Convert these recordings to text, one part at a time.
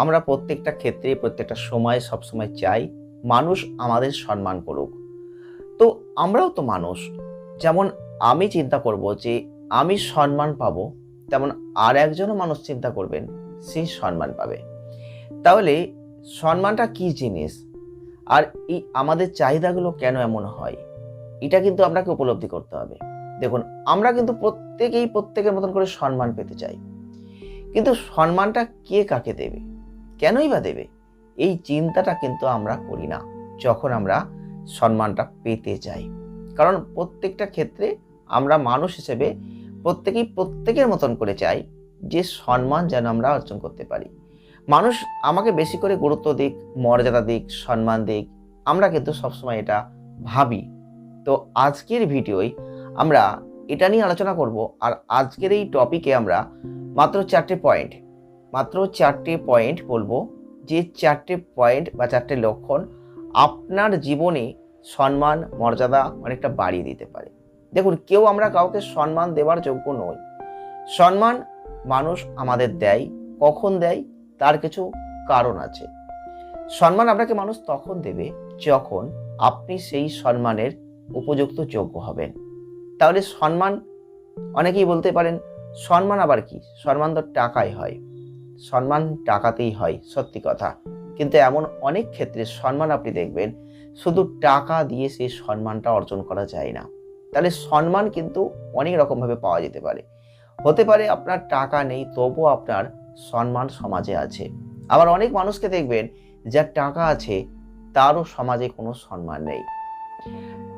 আমরা প্রত্যেকটা ক্ষেত্রে প্রত্যেকটা সময়, সবসময় চাই মানুষ আমাদের সম্মান করুক। তো আমরাও তো মানুষ। যেমন আমি চিন্তা করব যে আমি সম্মান পাবো, তেমন আর একজনও মানুষ চিন্তা করবেন, সে সম্মান পাবে। তাহলে সম্মানটা কি জিনিস? আর এই আমাদের চাহিদাগুলো কেন এমন হয়? এটা কিন্তু আপনাকে উপলব্ধি করতে হবে। দেখুন, আমরা কিন্তু প্রত্যেকেই প্রত্যেকের মতন করে সম্মান পেতে চাই। কিন্তু সম্মানটা কে কাকে দেবে? কেনই বা দেবে? এই চিন্তাটা কিন্তু আমরা করি না, যখন আমরা সম্মানটা পেতে চাই কারণ প্রত্যেকটা ক্ষেত্রে আমরা মানুষ হিসেবে প্রত্যেকেই প্রত্যেকের মতন করে চাই যে সম্মান যেন আমরা অর্জন করতে পারি। মানুষ আমাকে বেশি করে গুরুত্ব দিক, মর্যাদা দিক, সম্মান দিক, আমরা কিন্তু সবসময় এটা ভাবি। তো আজকের ভিডিওয় আমরা এটা নিয়ে আলোচনা করব, আর আজকের এই টপিকে আমরা মাত্র চারটে পয়েন্ট মাত্র চারটে পয়েন্ট বলব। যে চারটে পয়েন্ট বা চারটে লক্ষণ আপনার জীবনে সম্মান, মর্যাদা অনেকটা বাড়িয়ে দিতে পারে। দেখুন, কেউ আমরা কাউকে সম্মান দেওয়ার যোগ্য নই। সম্মান মানুষ আমাদের দেয়। কখন দেয়? তার কিছু কারণ আছে। সম্মান আপনাকে মানুষ তখন দেবে যখন আপনি সেই সম্মানের উপযুক্ত যোগ্য হবেন। তাহলে সম্মান, অনেকেই বলতে পারেন, সম্মান আবার কি? সম্মান তো টাকায় হয়। সম্মান টাকাতেই হয়, সত্যি কথা। কিন্তু এমন অনেক ক্ষেত্রে সম্মান আপনি দেখবেন, শুধু টাকা দিয়ে সেই সম্মানটা অর্জন করা যায় না। তাহলে সম্মান কিন্তু অনেক রকমভাবে পাওয়া যেতে পারে। হতে পারে আপনার টাকা নেই, তবুও আপনার সম্মান সমাজে আছে। আবার অনেক মানুষকে দেখবেন, যার টাকা আছে, তারও সমাজে কোনো সম্মান নেই।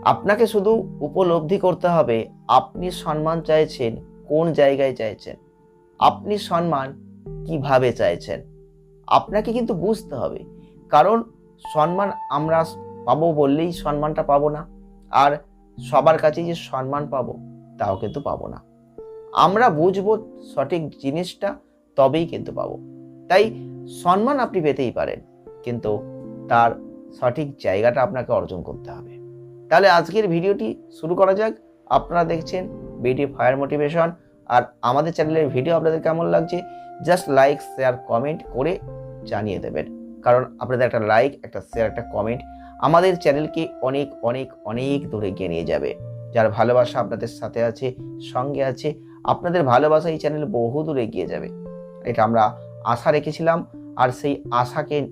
আপনাকে শুধু উপলব্ধি করতে হবে, আপনি সম্মান চাইছেন, কোন জায়গায় চাইছেন? আপনি সম্মান কীভাবে চাইছেন? আপনাকে কিন্তু বুঝতে হবে। কারণ সম্মান আমরা পাবো বললেই সম্মানটা পাবো না। আর সবার কাছে যে সম্মান পাবো, তাও কিন্তু পাবো না। আমরা বুঝব সঠিক জিনিসটা, তবেই কিন্তু পাবো। তাই সম্মান আপনি পেতেই পারেন, কিন্তু তার সঠিক জায়গাটা আপনাকে অর্জন করতে হবে। তাহলে আজকের ভিডিওটি শুরু করা যাক। আপনারা দেখছেন বিটি ফায়ার মোটিভেশন আর আমাদের চ্যানেলের ভিডিও আপনাদের কেমন লাগছে জাস্ট লাইক শেয়ার কমেন্ট করে জানিয়ে দেবেন। কারণ আপনাদের একটা লাইক একটা শেয়ার একটা কমেন্ট আমাদের চ্যানেলকে অনেক অনেক অনেক দূরে এগিয়ে নিয়ে যাবে। যার ভালোবাসা আপনাদের সাথে আছে, সঙ্গে আছে, আপনাদের ভালোবাসা এই চ্যানেল বহু দূরে এগিয়ে যাবে। এটা আমরা আশা রেখেছিলাম, আর সেই আশাকে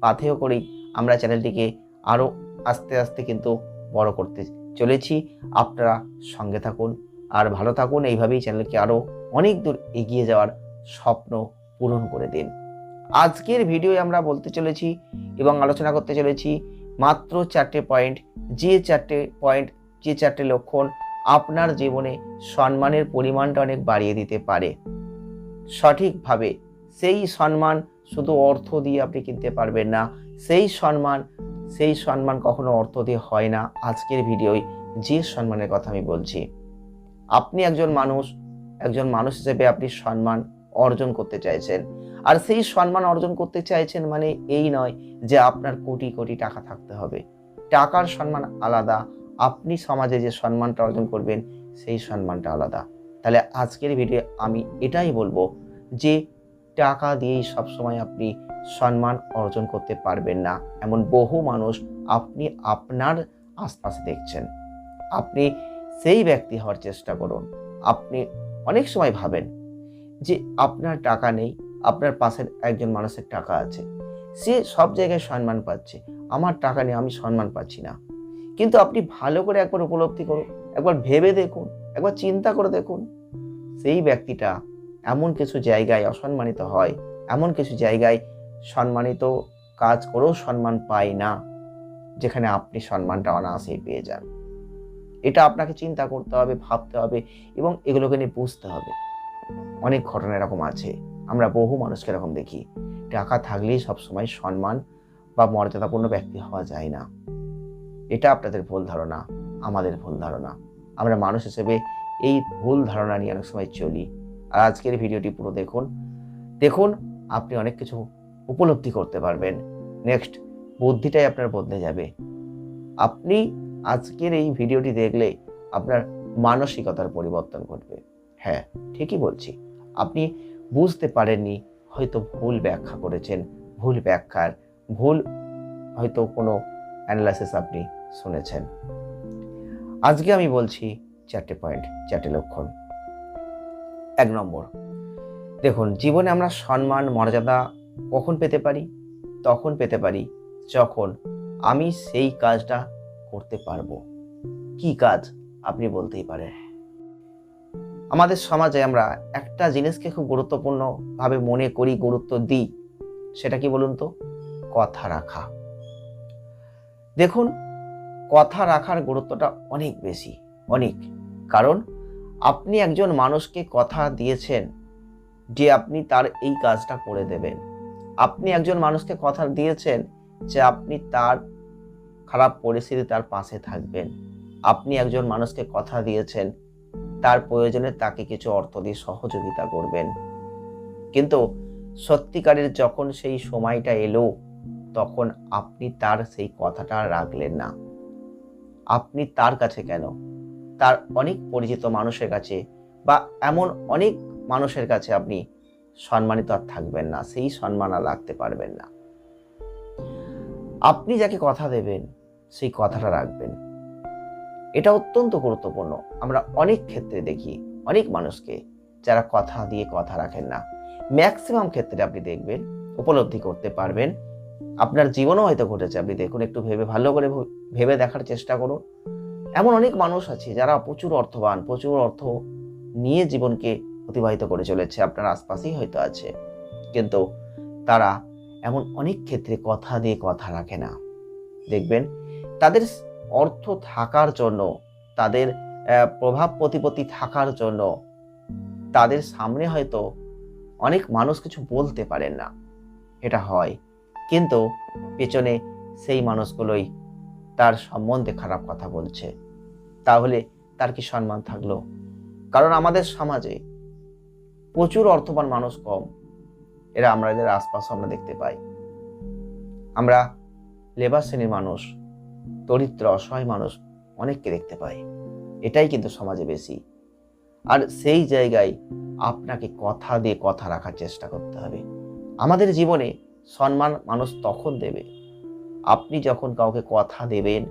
পাথেয় করেই আমরা চ্যানেলটিকে আরও আস্তে আস্তে কিন্তু বড় করতে চলেছি। আপনারা সঙ্গে থাকুন আর ভালো থাকুন। এইভাবেই চ্যানেলকে আরও অনেক দূর এগিয়ে যাওয়ার স্বপ্ন পূরণ করে দিন। আজকের ভিডিওয়ে আমরা বলতে চলেছি এবং আলোচনা করতে চলেছি মাত্র চারটে পয়েন্ট, যে চারটে পয়েন্ট, যে চারটে লক্ষণ আপনার জীবনে সম্মানের পরিমাণটা অনেক বাড়িয়ে দিতে পারে। সঠিকভাবে সেই সম্মান শুধু অর্থ দিয়ে আপনি কিনতে পারবেন না। সেই সম্মান সেই সম্মান কখনো অর্থ দিয়ে হয় না। আজকের ভিডিওয় যে সম্মানের কথা আমি বলছি। আপনি একজন মানুষ একজন মানুষ হিসেবে আপনি সম্মান অর্জন করতে চাইছেন। আর সেই সম্মান অর্জন করতে চাইছেন মানে এই নয় যে আপনার কোটি কোটি টাকা থাকতে হবে। টাকার সম্মান আলাদা, আপনি সমাজে যে সম্মানটা অর্জন করবেন সেই সম্মানটা আলাদা। তাহলে আজকের ভিডিও আমি এটাই বলব যে টাকা দিয়েই সবসময় আপনি সম্মান অর্জন করতে পারবেন না। এমন বহু মানুষ আপনি আপনার আশপাশে দেখছেন। আপনি সেই ব্যক্তি হওয়ার চেষ্টা করুন। আপনি অনেক সময় ভাবেন যে আপনার টাকা নেই, আপনার পাশের একজন মানুষের টাকা আছে। সে সব জায়গায় সম্মান পাচ্ছে, আমার টাকা নেই আমি সম্মান পাচ্ছি না। কিন্তু আপনি ভালো করে একবার উপলব্ধি করুন, একবার ভেবে দেখুন, একবার চিন্তা করে দেখুন। সেই ব্যক্তিটা এমন কিছু জায়গায় অসম্মানিত হয়, এমন কিছু জায়গায় সম্মানিত কাজ করেও সম্মান পায় না, যেখানে আপনি সম্মানটা অনায়াসেই পেয়ে যান। এটা আপনাকে চিন্তা করতে হবে, ভাবতে হবে এবং এগুলোকে নিয়ে বুঝতে হবে। অনেক ঘটনা এরকম আছে। আমরা বহু মানুষকে এরকম দেখি। টাকা থাকলেই সবসময় সম্মান বা মর্যাদাপূর্ণ ব্যক্তি হওয়া যায় না। এটা আপনাদের ভুল ধারণা, আমাদের ভুল ধারণা। আমরা মানুষ হিসেবে এই ভুল ধারণা নিয়ে অনেক সময় চলি। আর আজকের ভিডিওটি পুরো দেখুন। দেখুন, আপনি অনেক কিছু উপলব্ধি করতে পারবেন। নেক্সট বুদ্ধিটাই আপনার বদলে যাবে। আপনি আজকের এই ভিডিওটি দেখলে আপনার মানসিকতার পরিবর্তন ঘটবে। হ্যাঁ ঠিকই বলছি। আপনি বুঝতে পারেননি, হয়তো ভুল ব্যাখ্যা করেছেন, ভুল ব্যাখ্যার, ভুল হয়তো কোনো অ্যানালাইসিস আপনি শুনেছেন। আজকে আমি বলছি চারটে পয়েন্ট চারটে লক্ষণ। এক নম্বর, দেখুন, জীবনে আমরা সম্মান, মর্যাদা কখন পেতে পারি? তখন পেতে পারি যখন আমি সেই কাজটা করতে পারব। কি কাজ? আপনি বলতেই পারেন। আমাদের সমাজে আমরা একটা জিনিসকে খুব গুরুত্বপূর্ণভাবে মনে করি, গুরুত্ব দিই। সেটা কি বলুন তো? কথা রাখা। দেখুন, কথা রাখার গুরুত্বটা অনেক বেশি, অনেক। কারণ, আপনি একজন মানুষকে কথা দিয়েছেন যে আপনি তার এই কাজটা করে দেবেন। আপনি একজন মানুষকে কথা দিয়েছেন যে আপনি তার খারাপ পরিস্থিতি তার পাশে থাকবেন। আপনি একজন মানুষকে কথা দিয়েছেন, তার প্রয়োজনে তাকে কিছু অর্থ দিয়ে সহযোগিতা করবেন। কিন্তু সত্যিকারের যখন সেই সময়টা এলো, তখন আপনি তার সেই কথাটা রাখলেন না। আপনি তার কাছে কেন? তার অনেক পরিচিত মানুষের কাছে বা এমন অনেক মানুষের কাছে আপনি সম্মানিত আর থাকবেন না, সেই সম্মান আর রাখতে পারবেন না। আপনি যাকে কথা দেবেন, সেই কথাটা রাখবেন। এটা অত্যন্ত গুরুত্বপূর্ণ। আমরা অনেক ক্ষেত্রে দেখি, অনেক মানুষকে যারা কথা দিয়ে কথা রাখেন না। ম্যাক্সিমাম ক্ষেত্রে আপনি দেখবেন, উপলব্ধি করতে পারবেন। আপনার জীবনও হয়তো ঘটেছে, আপনি দেখুন, একটু ভেবে ভালো করে ভেবে দেখার চেষ্টা করুন। এমন অনেক মানুষ আছে যারা প্রচুর অর্থবান, প্রচুর অর্থ নিয়ে জীবনকে অতিবাহিত করে চলেছে। আপনার আশপাশেই হয়তো আছে। কিন্তু তারা এমন অনেক ক্ষেত্রে কথা দিয়ে কথা রাখে না। দেখবেন, তাদের অর্থ থাকার জন্য, তাদের প্রভাব প্রতিপত্তি থাকার জন্য তাদের সামনে হয়তো অনেক মানুষ কিছু বলতে পারেন না। এটা হয়। কিন্তু পেছনে সেই মানুষগুলোই তার সম্বন্ধে খারাপ কথা বলছে। তাহলে তার কি সম্মান থাকল? কারণ আমাদের সমাজে প্রচুর অর্থবান মানুষ কম। এরা আমরা এদের আশপাশ আমরা দেখতে পাই। আমরা লেবার শ্রেণির মানুষ, দরিদ্র, অসহায় মানুষ অনেককে দেখতে পাই। এটাই কিন্তু সমাজে বেশি। আর সেই জায়গায় আপনাকে কথা দিয়ে কথা রাখার চেষ্টা করতে হবে। আমাদের জীবনে সম্মান মানুষ তখন দেবে। আপনি যখন কাউকে কথা দেবেন,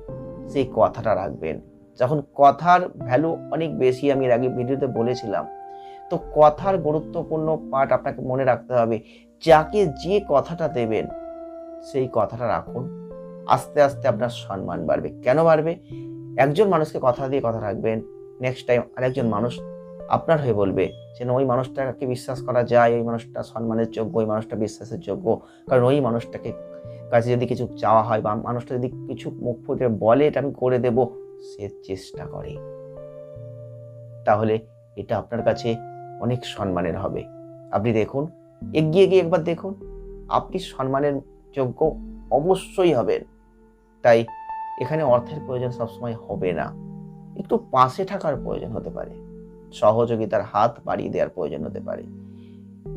সেই কথাটা রাখবেন। যখন কথার ভ্যালু অনেক বেশি, আমি আগে ভিডিওতে বলেছিলাম তো কথার গুরুত্বপূর্ণ পার্ট আপনাকে মনে রাখতে হবে। যাকে যে কথাটা দেবেন, সেই কথাটা রাখুন। আস্তে আস্তে আপনার সম্মান বাড়বে। কেন বাড়বে? একজন মানুষকে কথা দিয়ে কথা রাখবেন। নেক্সট টাইম আরেকজন মানুষ আপনার হয়ে বলবে যে ওই মানুষটাকে বিশ্বাস করা যায়। ওই মানুষটা সম্মানের যোগ্য। ওই মানুষটা বিশ্বাসের যোগ্য। কারণ ওই মানুষটাকে কাছে যদি কিছু চাওয়া হয় বা মানুষটা যদি কিছু মুখ ফুটে বলে, এটা আমি করে দেব, সে চেষ্টা করে। তাহলে এটা আপনার কাছে অনেক সম্মানের হবে। আপনি দেখুন, এগিয়ে গিয়ে একবার দেখুন, আপনি সম্মানের যোগ্য অবশ্যই হবেন। তাই এখানে অর্থের প্রয়োজন সবসময় হবে না। একটু পাশে থাকার প্রয়োজন হতে পারে। সহযোগিতার হাত বাড়িয়ে দেওয়ার প্রয়োজন হতে পারে।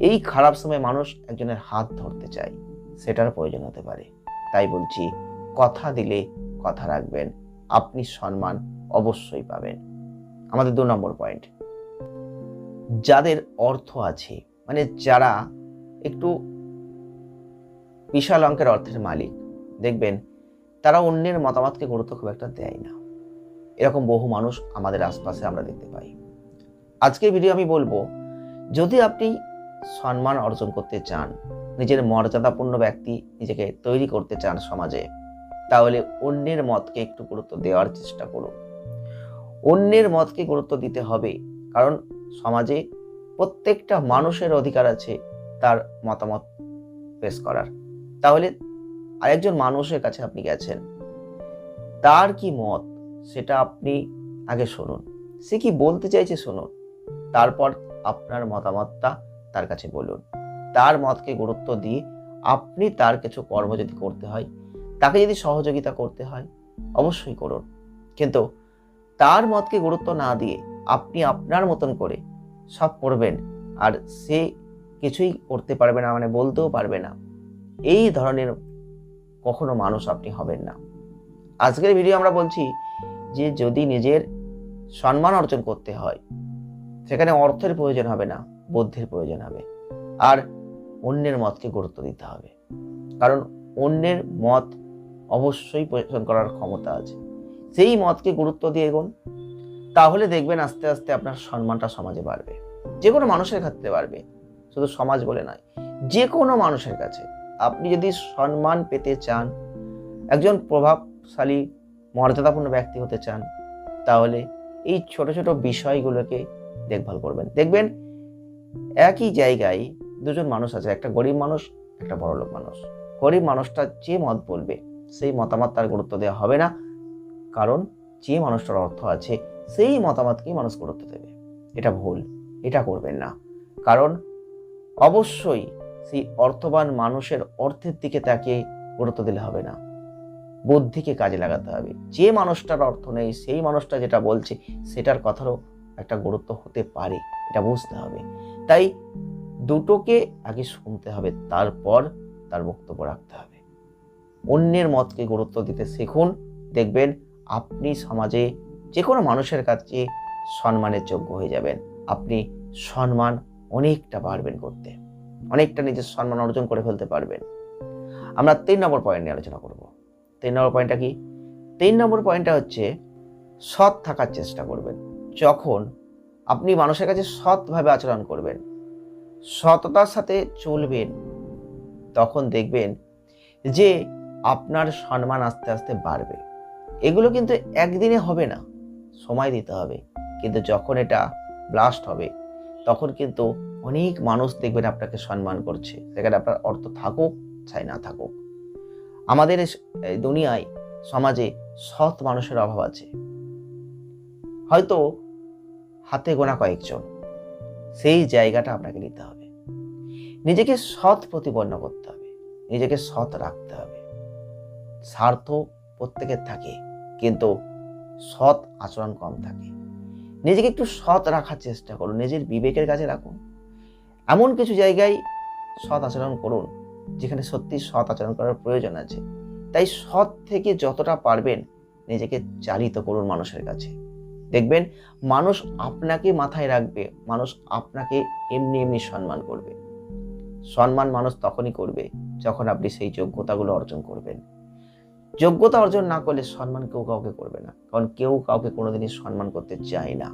এই খারাপ সময় মানুষ একজনের হাত ধরতে চায় সেটার প্রয়োজন হতে পারে। তাই বলছি, কথা দিলে কথা রাখবেন। আপনি সম্মান অবশ্যই পাবেন। আমাদের দু নম্বর পয়েন্ট যাদের অর্থ আছে মানে যারা একটু বিশাল অঙ্কের অর্থের মালিক, দেখবেন তারা অন্যের মতামতকে গুরুত্ব খুব একটা দেয় না। এরকম বহু মানুষ আমাদের আশপাশে আমরা দেখতে পাই। আজকের ভিডিও আমি বলব, যদি আপনি সম্মান অর্জন করতে চান, নিজের মর্যাদাপূর্ণ ব্যক্তি নিজেকে তৈরি করতে চান সমাজে, তাহলে অন্যের মতকে একটু গুরুত্ব দেওয়ার চেষ্টা করুন। অন্যের মতকে গুরুত্ব দিতে হবে, কারণ সমাজে প্রত্যেকটা মানুষের অধিকার আছে তার মতামত পেশ করার। তাহলে আরেকজন মানুষের কাছে আপনি গেছেন, তার কি মত সেটা আপনি আগে শুনুন। সে কি বলতে চাইছে শুনুন, তারপর আপনার মতামতটা তার কাছে বলুন। তার মতকে গুরুত্ব দিয়ে আপনি তার কিছু কর্ম যদি করতে হয়, তাকে যদি সহযোগিতা করতে হয়, অবশ্যই করুন। কিন্তু তার মতকে গুরুত্ব না দিয়ে আপনি আপনার মতন করে সব করবেন আর সে কিছুই করতে পারবে না মানে বলতেও পারবে না। এই ধরনের কখনো মানুষ আপনি হবেন না। আজকের ভিডিও আমরা বলছি যে যদি নিজের সম্মান অর্জন করতে হয়, সেখানে অর্থের প্রয়োজন হবে না, বুদ্ধির প্রয়োজন হবে। আর অন্যের মতকে গুরুত্ব দিতে হবে। কারণ অন্যের মত অবশ্যই পরিবর্তন করার ক্ষমতা আছে। সেই মতকে গুরুত্ব দিয়ে এগোন তাহলে দেখবেন আস্তে আস্তে আপনার সম্মানটা সমাজে বাড়বে। যে কোনো মানুষের ক্ষেত্রে বাড়বে। শুধু সমাজ বলে নয়, যে কোনো মানুষের কাছে। আপনি যদি সম্মান পেতে চান, একজন প্রভাবশালী, মর্যাদাপূর্ণ ব্যক্তি হতে চান, তাহলে এই ছোট ছোট বিষয়গুলোকে দেখভাল করবেন। দেখবেন একই জায়গায় দুজন মানুষ আছে, একটা গরিব মানুষ, একটা বড়লোক মানুষ। গরিব মানুষটা যে মত বলবে, সেই মতামত তার গুরুত্ব দেওয়া হবে না। কারণ যে মানুষটার অর্থ আছে সেই মতামতকেই মানুষ গুরুত্ব দেবে। এটা ভুল, এটা করবেন না। কারণ অবশ্যই সেই অর্থবান মানুষের অর্থের দিকে তাকে গুরুত্ব দিলে হবে না। বুদ্ধিকে কাজে লাগাতে হবে। যে মানুষটার অর্থ নেই, সেই মানুষটা যেটা বলছে, সেটার কথারও একটা গুরুত্ব হতে পারে। এটা বুঝতে হবে। তাই দুটোকে আগে শুনতে হবে, তারপর তার বক্তব্য রাখতে হবে। অন্যের মতকে গুরুত্ব দিতে শিখুন, দেখবেন আপনি সমাজে যে কোনো মানুষের কাছে সম্মানের যোগ্য হয়ে যাবেন। আপনি সম্মান অনেকটা বাড়বেন করতে। অনেকটা নিজের সম্মান অর্জন করে ফেলতে পারবেন। আমরা তিন নম্বর পয়েন্ট নিয়ে আলোচনা করব। তিন নম্বর পয়েন্টটা কি? তিন নম্বর পয়েন্টটা হচ্ছে সৎ থাকার চেষ্টা করবেন। যখন আপনি মানুষের কাছে সৎভাবে আচরণ করবেন, সততার সাথে চলবেন, তখন দেখবেন যে আপনার সম্মান আস্তে আস্তে বাড়বে। এগুলো কিন্তু একদিনে হবে না। সময় দিতে হবে। কিন্তু যখন এটা ব্লাস্ট হবে, তখন কিন্তু অনেক মানুষ দেখবেন আপনাকে সম্মান করছে। সেখানে আপনার অর্থ থাকুক, চাই না থাকুক। আমাদের দুনিয়ায় সমাজে সৎ মানুষের অভাব আছে। হয়তো হাতে গোনা কয়েকজন, সেই জায়গাটা আপনাকে নিতে হবে। নিজেকে সৎ প্রতিপন্ন করতে হবে, নিজেকে সৎ রাখতে হবে। স্বার্থ প্রত্যেকের থাকে, কিন্তু সৎ আচরণ কম থাকে। নিজেকে একটু সৎ রাখার চেষ্টা করুন, নিজের বিবেকের কাছে রাখুন। এমন কিছু জায়গায় সৎ আচরণ করুন, যেখানে সত্যি সৎ আচরণ করার প্রয়োজন আছে। তাই সৎ থেকে যতটা পারবেন নিজেকে চালিত করুন মানুষের কাছে। দেখবেন মানুষ আপনাকে মাথায় রাখবে, মানুষ আপনাকে এমনি এমনি সম্মান করবে। সম্মান মানুষ তখনই করবে যখন আপনি সেই যোগ্যতাগুলো অর্জন করবেন। যোগ্যতা অর্জন না করলে সম্মান কেউ কাউকে করবে না। কারণ কেউ কাউকে কোনোদিনই সম্মান করতে চায় না।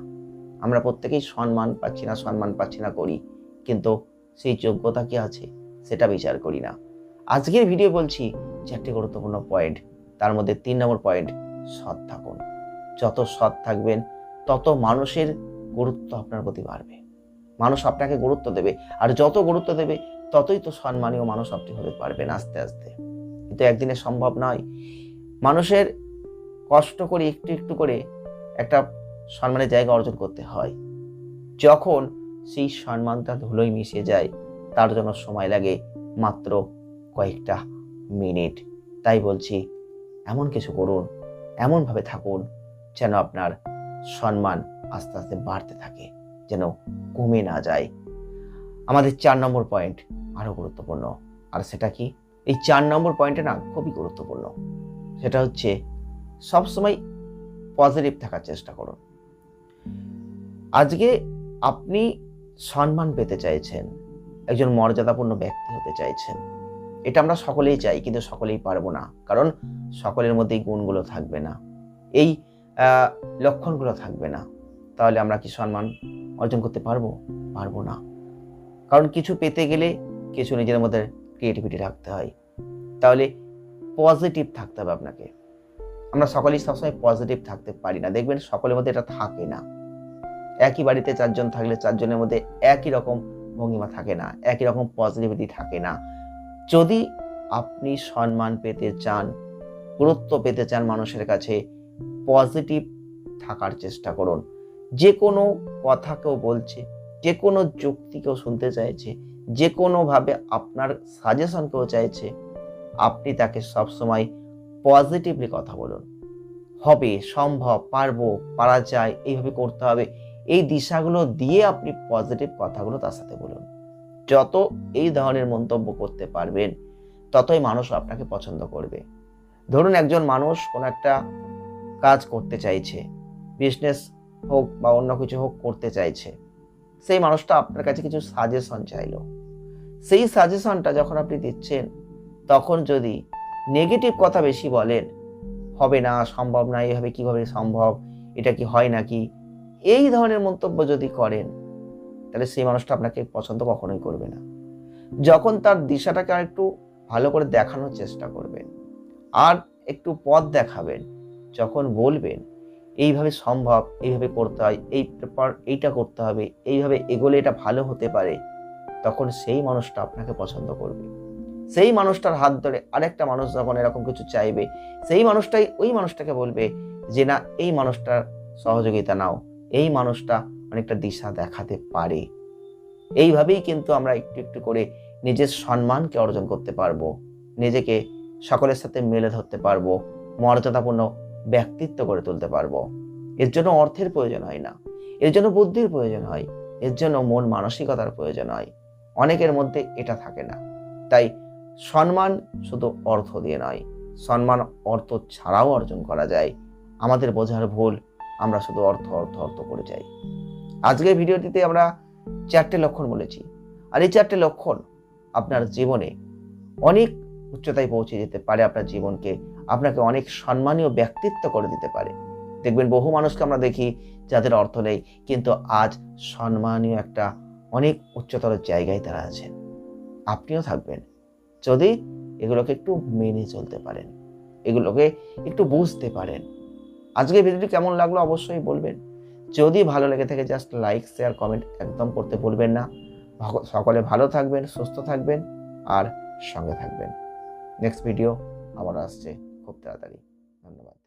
আমরা প্রত্যেকেই সম্মান পাচ্ছি না, সম্মান পাচ্ছি না করি। কিন্তু সেই যোগ্যতা কি আছে, সেটা বিচার করি না। আজকের ভিডিও বলছি চারটি গুরুত্বপূর্ণ পয়েন্ট তার মধ্যে তিন নম্বর পয়েন্ট সৎ থাকুন। যত সৎ থাকবেন, তত মানুষের গুরুত্ব আপনার প্রতি বাড়বে। মানুষ আপনাকে গুরুত্ব দেবে, আর যত গুরুত্ব দেবে, ততই তো সম্মানীয় মানুষ আপনি হতে পারবেন আস্তে আস্তে। কিন্তু একদিনে সম্ভব নয়। মানুষের কষ্ট করে একটু একটু করে একটা সম্মানের জায়গা অর্জন করতে হয়। যখন সেই সম্মানটা ধুলোয় মিশে যায়, তার জন্য সময় লাগে মাত্র কয়েকটা মিনিট। তাই বলছি, এমন কিছু করুন, এমনভাবে থাকুন যেন আপনার সম্মান আস্তে আস্তে বাড়তে থাকে, যেন কমে না যায়। আমাদের চার নম্বর পয়েন্ট আরও গুরুত্বপূর্ণ। আর সেটা কি? এই চার নম্বর পয়েন্টটা না খুবই গুরুত্বপূর্ণ। সেটা হচ্ছে সবসময় পজিটিভ থাকার চেষ্টা করুন। আজকে আপনি সম্মান পেতে চাইছেন, একজন মর্যাদাপূর্ণ ব্যক্তি হতে চাইছেন। এটা আমরা সকলেই চাই, কিন্তু সকলেই পারব না। কারণ সকলের মধ্যেই গুণগুলো থাকবে না। এই লক্ষণগুলো থাকবে না। তাহলে আমরা কি সম্মান অর্জন করতে পারব? পারব না। কারণ কিছু পেতে গেলে, কিছু নিজের মধ্যে ক্রিয়েটিভিটি রাখতে হয়। তাহলে পজিটিভ থাকতে হবে আপনাকে। আমরা সকলেই সবসময় পজিটিভ থাকতে পারি না। দেখবেন সকলের মধ্যে এটা থাকে না। একই বাড়িতে চারজন থাকলে চারজনের মধ্যে একই রকম ভঙ্গিমা থাকে না, একই রকম পজিটিভিটি থাকে না। যদি আপনি সম্মান পেতে চান, গুরুত্ব পেতে চান মানুষের কাছে পজিটিভ থাকার চেষ্টা করুন। যে কোনো কথা কেউ বলছে যে কোনো যুক্তি কেউ শুনতে চাইছে যে কোনোভাবে আপনার সাজেশন কেউ চাইছে, আপনি তাকে সবসময় পজিটিভলি কথা বলুন। হবে, সম্ভব, পারব, পারা যায়, এইভাবে করতে হবে। এই দিশাগুলো দিয়ে আপনি পজিটিভ কথাগুলো তার সাথে বলুন। যত এই ধরনের মন্তব্য করতে পারবেন, ততই মানুষ আপনাকে পছন্দ করবে। ধরুন একজন মানুষ কোনো একটা কাজ করতে চাইছে বিজনেস হোক বা অন্য কিছু হোক করতে চাইছে। সেই মানুষটা আপনার কাছে কিছু সাজেশন চাইলো। সেই সাজেশনটা যখন আপনি দিচ্ছেন, তখন যদি নেগেটিভ কথা বেশি বলেন, হবে না, সম্ভব না এইভাবে কীভাবে সম্ভব? এটা কি হয় নাকি? এই ধরনের মন্তব্য যদি করেন, তাহলে সেই মানুষটা আপনাকে পছন্দ কখনোই করবে না। যখন তার দিশাটাকে আর একটু ভালো করে দেখানোর চেষ্টা করবেন, আর একটু পথ দেখাবেন, যখন বলবেন এইভাবে সম্ভব, এইভাবে করতে হয়, এই পেপার এইটা করতে হবে, এইভাবে এগোলে এটা ভালো হতে পারে। তখন সেই মানুষটা আপনাকে পছন্দ করবে। সেই মানুষটার হাত ধরে আরেকটা মানুষ যখন এরকম কিছু চাইবে, সেই মানুষটাই ওই মানুষটাকে বলবে যে, না, এই মানুষটার সহযোগিতা নাও। এই মানুষটা অনেকটা দিশা দেখাতে পারে। এইভাবেই কিন্তু আমরা একটু একটু করে নিজের সম্মানকে অর্জন করতে পারব। নিজেকে সকলের সাথে মেলে ধরতে পারব। মর্যাদাপূর্ণ ব্যক্তিত্ব করে তুলতে পারব। এর জন্য অর্থের প্রয়োজন হয় না। এর জন্য বুদ্ধির প্রয়োজন হয়। এর জন্য মন মানসিকতার প্রয়োজন হয়। অনেকের মধ্যে এটা থাকে না। তাই সম্মান শুধু অর্থ দিয়ে নয়, সম্মান অর্থ ছাড়াও অর্জন করা যায়। আমাদের বোঝার ভুল, আমরা শুধু অর্থ অর্থ অর্থ করে যাই। আজকের ভিডিওটিতে আমরা চারটে লক্ষণ বলেছি। আর এই চারটে লক্ষণ আপনার জীবনে অনেক উচ্চতায় পৌঁছে যেতে পারে আপনার জীবনকে আপনাকে অনেক সম্মানীয় ব্যক্তিত্ব করে দিতে পারে। দেখবেন বহু মানুষকে আমরা দেখি যাদের অর্থ নেই, কিন্তু আজ সম্মানীয় একটা অনেক উচ্চতর জায়গায় তারা আছেন। আপনিও থাকবেন। যদি এগুলোকে একটু মেনে চলতে পারেন, এগুলোকে একটু বুঝতে পারেন। আজকে ভিডিওটি কেমন লাগল অবশ্যই বলবেন। যদি ভালো লেগে থাকে জাস্ট লাইক শেয়ার কমেন্ট একদম করতে ভুলবেন না। সকলে ভালো থাকবেন, সুস্থ থাকবেন, আর সঙ্গে থাকবেন। নেক্সট ভিডিও আবার আসছে। খুব তাড়াতাড়ি। ধন্যবাদ।